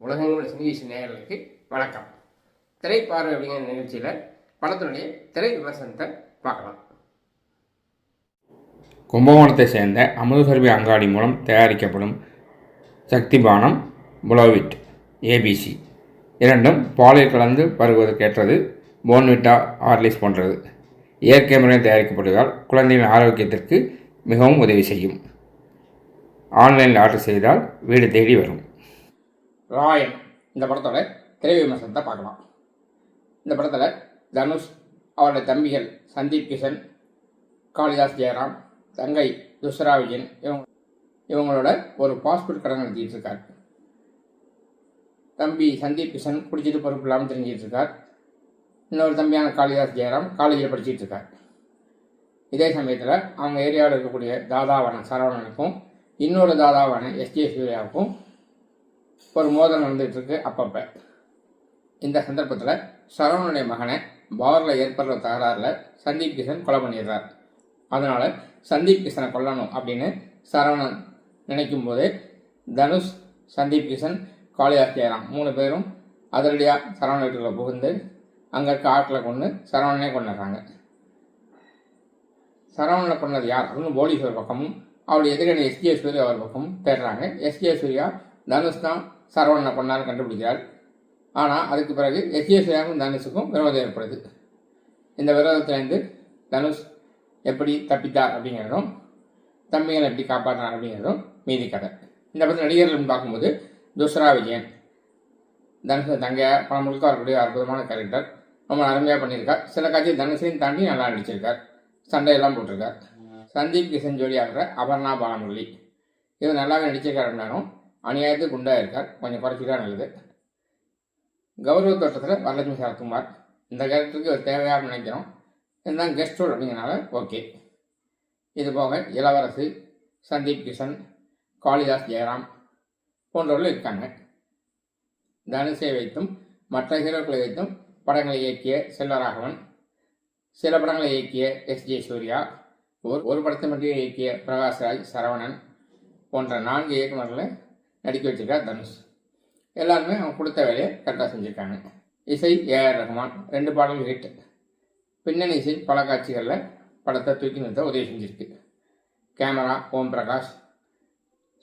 உலகங்களுடைய சினிவீசி நேயர்களுக்கு வணக்கம். திரைப்பார்வை அப்படிங்கிற நிகழ்ச்சியில் படத்தினுடைய திரை விமர்சனத்தை பார்க்கலாம். கும்பகோணத்தை சேர்ந்த அமுதசர்வி அங்காடி மூலம் தயாரிக்கப்படும் சக்தி பானம் புலோவிட் ஏபிசி இரண்டும் பாலில் கலந்து வருவதற்கேற்றது போன்விட்டா ஆர்லிஸ் போன்றது. இயற்கை முறையில் தயாரிக்கப்படுவதால் குழந்தைகளின் ஆரோக்கியத்திற்கு மிகவும் உதவி செய்யும். ஆன்லைனில் ஆர்டர் செய்தால் வீடு தேடி வரும். ராயன். இந்த படத்தோட திரை விமர்சனத்தை பார்க்கலாம். இந்த படத்தில் தனுஷ் அவருடைய தம்பிகள் சந்தீப் கிஷன் காளிதாஸ் ஜெயராம் தங்கை துஸ்ரா விஜயன் இவங்க இவங்களோட ஒரு பாஸ்போர்ட் கடன் நடத்திட்டு இருக்கார் தம்பி சந்தீப் கிஷன் குடிச்சிட்டு பொறுப்பு இல்லாமல் தெரிஞ்சிட்டு இருக்கார் இன்னொரு தம்பியான காளிதாஸ் ஜெயராம் காலேஜில் படிச்சுட்டு இருக்கார். இதே சமயத்தில் அவங்க ஏரியாவில் இருக்கக்கூடிய தாதாவான சரவணனுக்கும் இன்னொரு தாதாவான எஸ்டிஎஸ் சூர்யாவுக்கும் ஒரு மோதல் நடந்துகிட்டு இருக்கு அப்பப்போ. இந்த சந்தர்ப்பத்தில் சரவணனுடைய மகனை பாரில் ஏற்படுற தகராறில் சந்தீப் கிஷன் கொலை பண்ணிடுறார். அதனால் சந்தீப் கிஷனை கொல்லணும் அப்படின்னு சரவணன் நினைக்கும் போது தனுஷ் சந்தீப் கிஷன் காளிதாஸ் மூணு பேரும் அதிரடியாக சரவண வீட்டுக்குள்ள புகுந்து அங்கே இருக்க ஆட்டில் கொண்டு சரவணனே கொண்டுடுறாங்க சரவணனை கொண்டது யார்? அப்படின்னு போலீஸ் ஒரு பக்கமும் அவருடைய எதிரணி எஸ்கே சூர்யா ஒரு பக்கமும் தேடுறாங்க. எஸ்கே சூர்யா தனுஷ் தான் சரவணனை கொண்டாரு கண்டுபிடிக்கிறார் ஆனால் அதுக்கு பிறகு எஸ்ஜே தனுஷுக்கும் விரோதம் ஏற்படுது. இந்த விரோதத்திலேருந்து தனுஷ் எப்படி தப்பித்தார் அப்படிங்கிறதும் தம்பிகளை எப்படி காப்பாற்றினார் அப்படிங்கிறதும் மீதி கதை. இந்த பற்றி நடிகர்கள் பார்க்கும்போது துஷ்ரா விஜயன். தனுஷ் தங்கையா பணம் முழுக்க வரக்கூடிய அற்புதமான கேரக்டர் ரொம்ப அருமையாக பண்ணியிருக்கார். சில காட்சி தனுஷையும் தாண்டி நல்லா நடிச்சிருக்கார். சண்டையெல்லாம் போட்டிருக்கார். சந்தீப் கிஷன் ஜோடி ஆகிற அபர்ணா பாலமுரளி. இது நல்லாவே நடிச்சிருக்காருனாலும் அநியாயத்துக்கு குண்டாக இருக்கார் கொஞ்சம் குறைச்சிதான் நல்லது. கௌரவ தோட்டத்தில் வரலட்சுமி சரத்குமார் இந்த கேரக்டருக்கு ஒரு தேவையாக நினைக்கிறோம். இதுதான் கெஸ்ட் ரோல் அப்படிங்கிறனால ஓகே இது போக இளவரசு சந்தீப் கிஷன் காளிதாஸ் ஜெயராம் போன்றவர்கள் இருக்காங்க. தனுஷை வைத்தும் மற்ற ஹீரோக்களை வைத்தும் படங்களை இயக்கிய செல்வராகவன் சில படங்களை இயக்கிய எஸ் ஜே சூர்யா ஒரு ஒரு படத்தை மட்டும் இயக்கிய பிரகாஷ்ராஜ் சரவணன் போன்ற நான்கு இயக்குநர்களை நடிக்க வச்சிருக்கார் தனுஷ். எல்லாருமே அவங்க கொடுத்த வேலையை கரெக்டாக செஞ்சுருக்காங்க. இசை ஏஆர் ரஹ்மான் ரெண்டு பாடல்கள் ஹிட் பின்னணி இசை பல காட்சிகளில் படத்தை தூக்கி நிறுத்த உதவி செஞ்சிருக்கு. Camera Om Prakash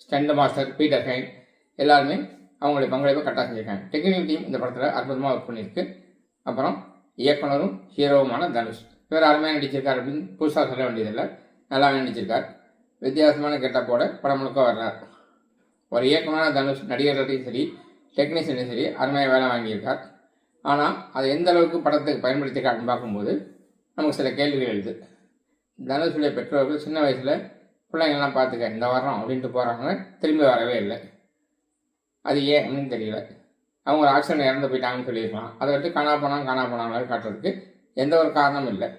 stunt master Peter Hein எல்லாருமே அவங்களுடைய பங்களிப்பை கரெக்டாக செஞ்சுருக்காங்க. டெக்னிக்கல் டீம் இந்த படத்தில் அற்புதமாக ஒர்க் பண்ணியிருக்கு. அப்புறம் இயக்குனரும் ஹீரோவுமான தனுஷ். இவர் அருமையாக நடிச்சிருக்கார் அப்படின்னு புதுசாக சொல்ல வேண்டியதில்லை. நல்லாவே நடிச்சிருக்கார். வித்தியாசமான கெட்டப்போட படம் முழுக்க வர்றார். ஒரு இயக்குனரான தனுஷ் நடிகர்களையும் சரி டெக்னீஷியனையும் சரி அருமையாக வேலை வாங்கியிருக்கார். ஆனால் அதை எந்த அளவுக்கு படத்துக்கு பயன்படுத்தியிருக்காருன்னு பார்க்கும்போது நமக்கு சில கேள்விகள் எழுது. தனுஷுடைய பெற்றோர்கள் சின்ன வயசில் பிள்ளைங்கள்லாம் பார்த்துக்க இந்த வரோம் அப்படின்ட்டு போகிறாங்க திரும்பி வரவே இல்லை. அது ஏன் அப்படின்னு தெரியல. அவங்க ஒரு ஆக்சிடென்ட் இறந்து போயிட்டாங்கன்னு சொல்லியிருக்கலாம். அதை விட்டு காணா போனாங்க காணா போனாங்க காட்டுறதுக்கு எந்த ஒரு காரணமும் இல்லை.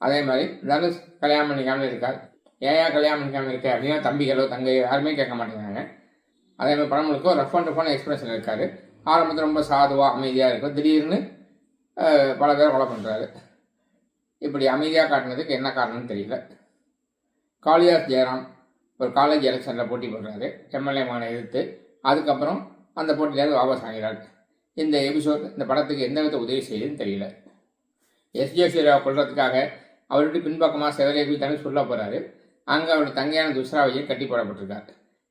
அதே மாதிரி தனுஷ் கல்யாணம் பண்ணிக்காமல் இருக்கார். ஏன் கல்யாணம் பண்ணிக்காமல் இருக்க அப்படின்னா தம்பிகளோ தங்கையோ யாருமே கேட்க மாட்டேங்கிறாங்க. அதே மாதிரி படம் ரஃப் அண்ட் ரஃபான எக்ஸ்பிரஷன் இருக்கார். ஆரம்பத்தில் ரொம்ப சாதுவாக அமைதியாக இருக்கும். திடீர்னு பல பேர் கொலை பண்ணுறாரு இப்படி அமைதியாக காட்டினதுக்கு என்ன காரணம்னு தெரியல. காளிதாஸ் ஜெயராம் ஒரு காலேஜ் எலெக்ஷனில் போட்டி போடுறாரு. எம்எல்ஏ மகனை எதிர்த்து. அதுக்கப்புறம் அந்த போட்டியிலேருந்து வாபஸ் ஆகிறார். இந்த எபிசோட் இந்த படத்துக்கு எந்த வித உதவி செய்யுதுன்னு தெரியல. எஸ்ஜே சூர்யாவை கொள்றதுக்காக அவருடைய பின்பக்கமாக செவரேபி தனி சொல்ல போகிறாரு அங்கே அவருடைய தங்கையான துஷ்ரா கட்டி போடப்பட்டிருக்கார்.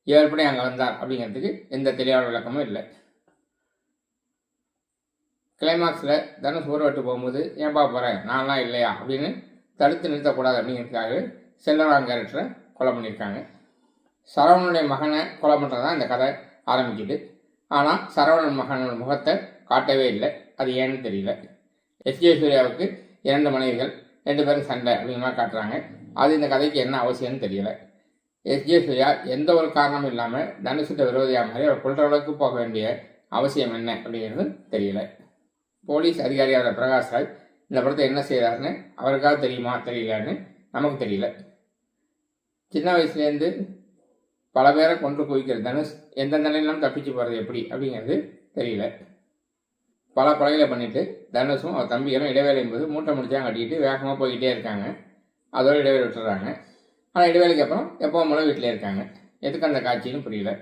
இவர் எப்படி அங்கே வந்தார் அப்படிங்கிறதுக்கு எந்த தெளிவான விளக்கமும் இல்லை. கிளைமாக்ஸில் தனுஷ் ஊரை போகும்போது ஏன்பா போகிறேன் நான்லாம் இல்லையா? அப்படின்னு தடுத்து நிறுத்தக்கூடாது அப்படிங்கிறதுக்காக செல்லராம் கேரக்டரை கொலை பண்ணியிருக்காங்க. சரவணனுடைய மகனை கொலை பண்ணுறது தான் இந்த கதை ஆரம்பிக்குது. ஆனால் சரவணன் மகனோட முகத்தை காட்டவே இல்லை. அது ஏன்னு தெரியல. எஸ்ஜே சூர்யாவுக்கு இரண்டு மனைவிகள் ரெண்டு பேரும் சண்டை அப்படிங்கிற மாதிரி காட்டுறாங்க. அது இந்த கதைக்கு என்ன அவசியம்னு தெரியல. எஸ்ஜே சூர்யா எந்த ஒரு காரணமும் இல்லாமல் தனுஷிட்ட விரோதியாக மாதிரி அவர் கொள்ற அளவுக்கு போக வேண்டிய அவசியம் என்ன அப்படிங்கிறது தெரியல. போலீஸ் அதிகாரியான பிரகாஷ்ராஜ் இந்த படத்தை என்ன செய்கிறாருன்னு அவருக்காக தெரியுமா தெரியலன்னு நமக்கு தெரியல. சின்ன வயசுலேருந்து பல பேரை கொண்டு குவிக்கிற தனுஷ் எந்த நிலையிலும் தப்பிச்சு போகிறது எப்படி அப்படிங்கிறது தெரியல. பல கொலைகளை பண்ணிட்டு தனுஷும் அவர் தம்பிகளும் இடைவேளை என்பது மூட்டை முடிச்சா கட்டிக்கிட்டு வேகமாக போய்கிட்டே இருக்காங்க. அதோட இடைவேளை விட்டுறாங்க. ஆனால் இடைவேளைக்கு அப்புறம் எப்போ மூலம் வீட்டிலே இருக்காங்க. எதுக்கு அந்த காட்சின்னு புரியல.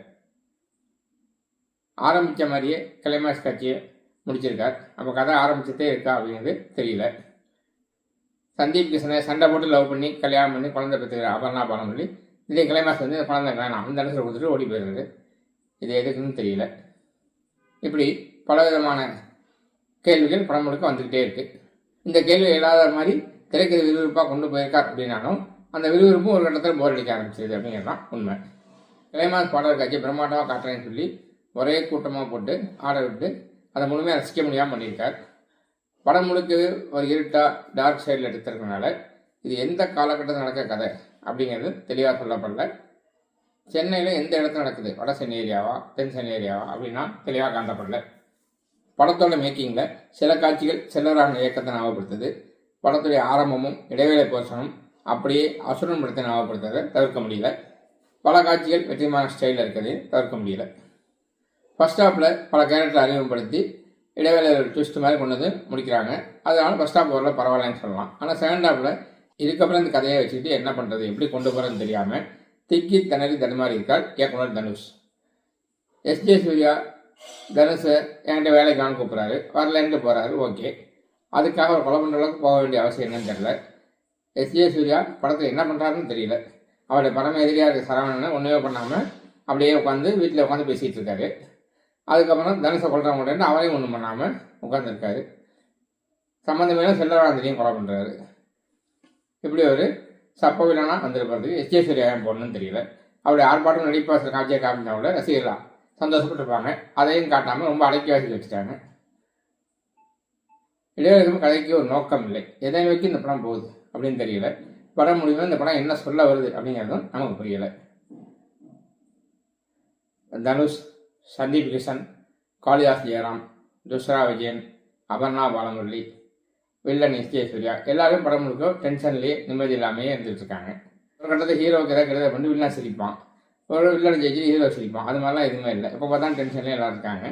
ஆரம்பித்த மாதிரியே கிளைமேக்ஸ் காட்சியை முடிச்சிருக்கார். அப்போ கதை ஆரம்பிச்சுட்டே இருக்கா அப்படிங்கிறது தெரியல. சந்தீப் கிருஷ்ணனை சண்டை போட்டு லவ் பண்ணி கல்யாணம் பண்ணி குழந்தை பெற்றுக்கிற அபர்ணா பாலம் சொல்லி இதே கிளைமேக்ஸ் வந்து குழந்தை வேணாம் அந்த இடத்துல கொடுத்துட்டு ஓடி போயிடுறது இது எதுக்குன்னு தெரியல. இப்படி பல விதமான கேள்விகள் படம் முழுக்க வந்துக்கிட்டே இருக்குது இந்த கேள்வி இல்லாத மாதிரி திரைக்கதை விறுவிறுப்பாக கொண்டு போயிருக்கார் அப்படின்னாலும் அந்த விறுவிறுப்பும் ஒரு கட்டத்தில் போர் அடிக்க ஆரம்பிச்சது அப்படிங்கிறது தான் உண்மை. கிளைமாக்ஸ் பாடல் காட்சி பிரம்மாண்டமாக காட்டுறேன்னு சொல்லி ஒரே கூட்டமாக போட்டு ஆட விட்டு அதை முழுமையாக ரசிக்க முடியாமல் பண்ணியிருக்கார். படம் முழுக்க ஒரு இருட்டாக டார்க் சைடில் எடுத்திருக்கனால இது எந்த காலகட்டத்தில் நடக்கிற கதை அப்படிங்கிறது தெளிவாக சொல்லப்படல. சென்னையில் எந்த இடத்துல நடக்குது? வட சென்னை ஏரியாவா? தென் சென்னை ஏரியாவா? அப்படின்னா தெளிவாக காண்டப்படல படத்தோட மேக்கிங்கில் சில காட்சிகள் செல்லரான இயக்கத்தை ஞாபகப்படுத்துது. படத்துடைய ஆரம்பமும் இடைவேளை போர்ஷனும் அப்படியே அசுரன் படத்தை ஞாபகப்படுத்துறதை தவிர்க்க முடியல. பல காட்சிகள் வெற்றிமான ஸ்டைலில் இருக்கிறதையும் தவிர்க்க முடியல. ஃபர்ஸ்ட் ஹாப்பில் பல கேரக்டர் அறிமுகப்படுத்தி இடைவேளை ட்விஸ்ட் மாதிரி கொண்டு வந்து முடிக்கிறாங்க. அதனால் ஃபர்ஸ்ட் ஹாப் வரல பரவாயில்லன்னு சொல்லலாம். ஆனால் செகண்ட் ஹாப்பில் இதுக்கப்புறம் இந்த கதையை வச்சுக்கிட்டு என்ன பண்ணுறது எப்படி கொண்டு போகிறதுன்னு தெரியாமல் திக்கி திணறி தடுமாறி இருக்கார் இயக்குனர் தனுஷ். எஸ்ஜே சூர்யா தனுஷை என்கிட்ட வேலைக்கு வாங்க கூப்பிட்றாரு. வரலன்ட்டு போகிறாரு ஓகே அதுக்காக ஒரு கொலை பண்ணுற அளவுக்கு போக வேண்டிய அவசியம் என்னன்னு தெரியல. எஸ்ஜே சூர்யா படத்தில் என்ன பண்ணுறாருன்னு தெரியல. அவருடைய பரம எதிரியாக இருக்க சரவணனை ஒன்றுமே பண்ணாமல் அப்படியே உட்காந்து வீட்டில் உட்காந்து பேசிகிட்டு இருக்காரு. அதுக்கப்புறம் தனுஷை கொள்கிற முடியாது அவரையும் ஒன்றும் பண்ணாமல் உட்காந்துருக்காரு சம்மந்தமே செல்லவாந்திரியும் கொலை பண்ணுறாரு இப்படி ஒரு சப்ப வில்லனா வந்திருப்பதுக்கு ஏ சூர்யா ஏன் போடணும்னு தெரியல. அவருடைய ஆர்ப்பாட்டம் நடிப்பாசல் காட்சியை காமிச்சவங்கள ரசிகர்களாக சந்தோஷப்பட்டிருப்பாங்க. அதையும் காட்டாமல் ரொம்ப அடக்கி வாசி வச்சுட்டாங்க. இளையராஜம் கதைக்கு ஒரு நோக்கம் இல்லை. எதை நோக்கி இந்த படம் போகுது அப்படின்னு தெரியல. படம் முடிவில் இந்த படம் என்ன சொல்ல வருது அப்படிங்கிறதும் நமக்கு புரியலை. Dhanush Sundeep Kishan Kalidas Jayaram Dushara Vijayan Aparna Balamurali villain S K எல்லாரும் படம் முழுக்க டென்ஷன்லேயே நிம்மதி இல்லாமையே இருந்துகிட்ருக்காங்க ஒரு கட்டத்தில் ஹீரோக்கு ஏதாவது கெடுதல் பண்ணி வில்லன் சிரிப்பான். ஒரு வில்லன் ஜெயிச்சு ஹீரோ சிரிப்பான். அது மாதிரிலாம் எதுவுமே இல்லை. இப்போ பார்த்தா டென்ஷன்லேயே எல்லாம் இருக்காங்க.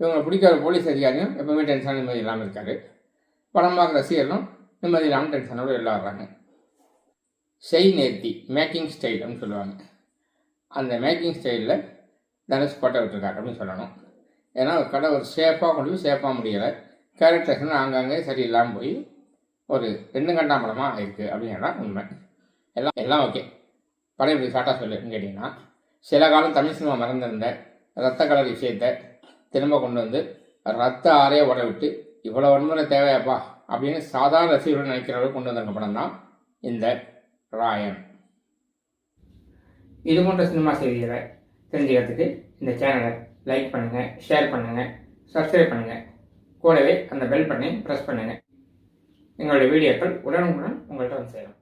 இவங்களை பிடிக்கிற போலீஸ் அதிகாரியும் எப்பவுமே டென்ஷன் நிம்மதி இல்லாமல் இருக்காரு. படமாக ரசிகர்களும் நிம்மதி இல்லாமல் டென்ஷனோடு எல்லாம் வர்றாங்க செய் நேர்த்தி மேக்கிங் ஸ்டைல் அப்படின்னு சொல்லுவாங்க. அந்த மேக்கிங் ஸ்டைலில் தனுஷ் கோட்டை விட்டுருக்காரு அப்படின்னு சொல்லணும். ஏன்னா ஒரு கடை ஒரு ஷேப்பாக கொண்டு போய் ஷேப்பாக முடியலை. கேரக்டர்ஸ்னு ஆங்காங்கே சரியில்லாமல் போய் ஒரு ரெண்டு கண்டாமலமாக இருக்குது அப்படிங்கிறதான் உண்மை. எல்லாம் எல்லாம் ஓகே படம் இப்படி ஷார்ட்டாக சொல்லுன்னு கேட்டிங்கன்னா சில காலம் தமிழ் சினிமா மறந்திருந்த ரத்த கலர் விஷயத்தை திரும்ப கொண்டு வந்து ரத்த ஆறைய உட விட்டு இவ்வளோ வன்முறை தேவையாப்பா அப்படின்னு சாதாரண ரசிகர்கள் நினைக்கிற அளவுக்கு கொண்டு வந்திருக்க படம் தான் இந்த ராயன். இது போன்ற சினிமா செய்திகளை தெரிஞ்சுக்கிறதுக்கு இந்த சேனலை லைக் பண்ணுங்கள் ஷேர் பண்ணுங்கள் சப்ஸ்கிரைப் பண்ணுங்கள் கூடவே அந்த பெல் பட்டனை ப்ரெஸ் பண்ணுங்கள் எங்களுடைய வீடியோக்கள் உடனுக்குடன் உங்கள்கிட்ட வந்து சேரும்.